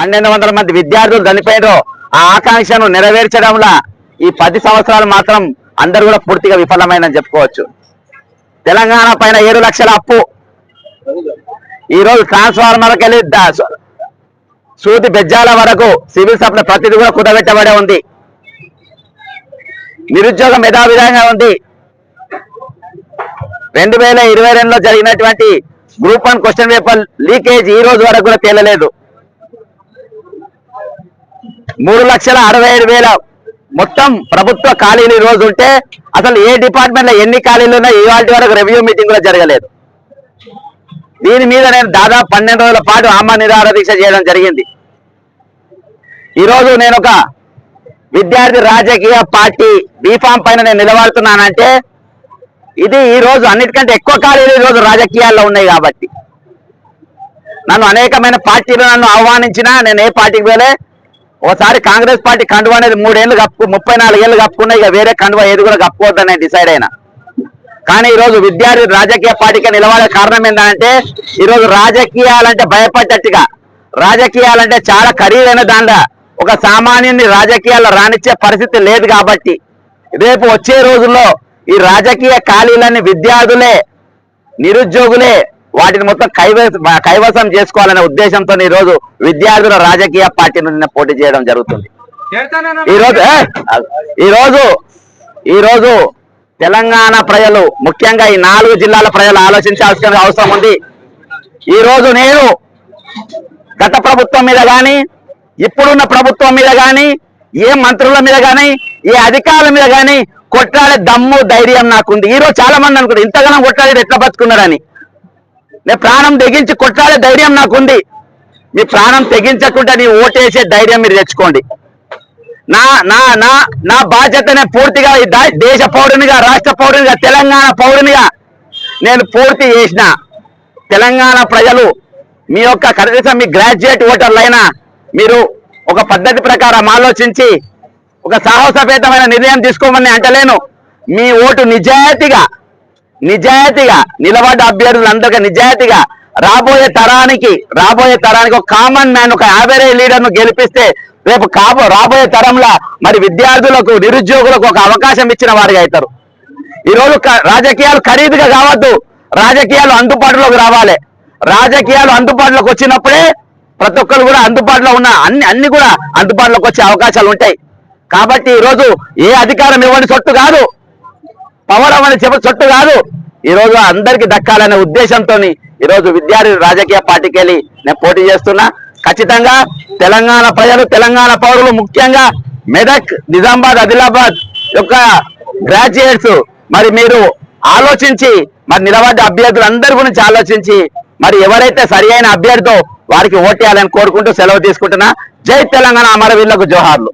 పన్నెండు వందల మంది విద్యార్థులు చనిపోయారు. ఆ ఆకాంక్షను నెరవేర్చడంలో ఈ పది సంవత్సరాలు మాత్రం అందరు కూడా పూర్తిగా విఫలమైందని చెప్పుకోవచ్చు. తెలంగాణ పైన ఏడు లక్షల అప్పు. ఈ రోజు ట్రాన్స్ఫార్మర్కి వెళ్ళి దా- సూది బెజ్జాల వరకు సివిల్ సప్లై ప్రతిదీ కూడా కుదబెట్టబడే ఉంది. నిరుద్యోగం యథావిధంగా ఉంది. రెండు వేల ఇరవై రెండులో జరిగినటువంటి group one question paper leakage ఈ రోజు వరకు కూడా తేలలేదు. మూడు లక్షల అరవై ఏడు వేల మొత్తం ప్రభుత్వ ఖాళీలు ఈ రోజు ఉంటే అసలు ఏ డిపార్ట్మెంట్లో ఎన్ని ఖాళీలు ఉన్నాయి ఇవాళ వరకు రివ్యూ మీటింగ్ కూడా జరగలేదు. దీని మీద నేను దాదాపు పన్నెండు రోజుల పాటు ఆమా నిరాహార దీక్ష చేయడం జరిగింది. ఈరోజు నేను ఒక విద్యార్థి రాజకీయ పార్టీ బీఫామ్ పైన నేను నిలబడుతున్నానంటే ఇది ఈరోజు అన్నిటికంటే ఎక్కువ ఖాళీలు ఈ రోజు రాజకీయాల్లో ఉన్నాయి కాబట్టి. నన్ను అనేకమైన పార్టీలు నన్ను ఆహ్వానించినా నేను ఏ పార్టీకి వెళ్ళే ఒకసారి కాంగ్రెస్ పార్టీ కండువా అనేది మూడేళ్ళు కప్పు ముప్పై నాలుగేళ్ళు కప్పుకున్నా ఇక వేరే కండువా ఏది కూడా కప్పుకోవద్దని డిసైడ్ అయినా. కానీ ఈ రోజు విద్యార్థి రాజకీయ పార్టీగా నిలబడే కారణం ఏంటంటే ఈరోజు రాజకీయాలంటే భయపడ్డట్టుగా రాజకీయాలంటే చాలా ఖరీదైన దాంట్లో ఒక సామాన్యుని రాజకీయాల్లో రానిచ్చే పరిస్థితి లేదు కాబట్టి రేపు వచ్చే రోజుల్లో ఈ రాజకీయ ఖాళీలన్నీ విద్యార్థులే నిరుద్యోగులే వాటిని మొత్తం కైవస కైవసం చేసుకోవాలనే ఉద్దేశంతో ఈ రోజు విద్యార్థుల రాజకీయ పార్టీ నుండి పోటీ చేయడం జరుగుతుంది. ఈ రోజు ఏ, ఈ రోజు ఈ రోజు తెలంగాణ ప్రజలు ముఖ్యంగా ఈ నాలుగు జిల్లాల ప్రజలు ఆలోచించాల్సిన అవసరం ఉంది. ఈ రోజు నేను గత ప్రభుత్వం మీద గాని ఇప్పుడున్న ప్రభుత్వం మీద గాని ఏ మంత్రుల మీద గాని ఏ అధికారుల మీద గాని కొట్లాడే దమ్ము ధైర్యం నాకుంది. ఈ రోజు చాలా మంది అనుకుంటారు ఇంతగానం కొట్లాడి ఎట్లా బతుకున్నారని. నేను ప్రాణం తెగించి కొట్టాలే ధైర్యం నాకుంది. మీ ప్రాణం తెగించకుండా నీ ఓటేసే ధైర్యం మీరు తెచ్చుకోండి. నా నా నా నా బాధ్యతనే పూర్తిగా దేశ పౌరునిగా రాష్ట్ర పౌరునిగా తెలంగాణ పౌరునిగా నేను పూర్తి చేసిన. తెలంగాణ ప్రజలు మీ యొక్క కనీసం మీ గ్రాడ్యుయేట్ ఓటర్లైనా మీరు ఒక పద్ధతి ప్రకారం ఆలోచించి ఒక సాహసపేతమైన నిర్ణయం తీసుకోమని అంటలేను. మీ ఓటు నిజాయితీగా నిజాయితీగా నిలబడ్డ అభ్యర్థులందరికీ నిజాయితీగా రాబోయే తరానికి రాబోయే తరానికి ఒక కామన్ మ్యాన్ ఒక యావరేజ్ లీడర్ను గెలిపిస్తే రేపు కాబో రాబోయే తరంలో మరి విద్యార్థులకు నిరుద్యోగులకు ఒక అవకాశం ఇచ్చిన వారిగా అవుతారు. ఈ రోజు రాజకీయాలు ఖరీదుగా కావద్దు. రాజకీయాలు అందుబాటులోకి రావాలి. రాజకీయాలు అందుబాటులోకి వచ్చినప్పుడే ప్రతి ఒక్కరు కూడా అందుబాటులో ఉన్న అన్ని అన్ని కూడా అందుబాటులోకి వచ్చే అవకాశాలు ఉంటాయి. కాబట్టి ఈ రోజు ఏ అధికారం ఇవ్వని సొట్టు కాదు. పవర్ అవ్వని చెప్ప చుట్టు కాదు. ఈ రోజు అందరికి దక్కాలనే ఉద్దేశంతో ఈరోజు విద్యార్థి రాజకీయ పార్టీకి వెళ్ళి నేను పోటీ చేస్తున్నా. ఖచ్చితంగా తెలంగాణ ప్రజలు తెలంగాణ పౌరులు ముఖ్యంగా మెదక్ నిజామాబాద్ ఆదిలాబాద్ యొక్క గ్రాడ్యుయేట్స్ మరి మీరు ఆలోచించి మరి నిలబడ్డ అభ్యర్థులు అందరి గురించి ఆలోచించి మరి ఎవరైతే సరి అయిన అభ్యర్థితో వారికి ఓటేయాలని కోరుకుంటూ సెలవు తీసుకుంటున్నా. జై తెలంగాణ అమరవీరులకు జోహార్లు.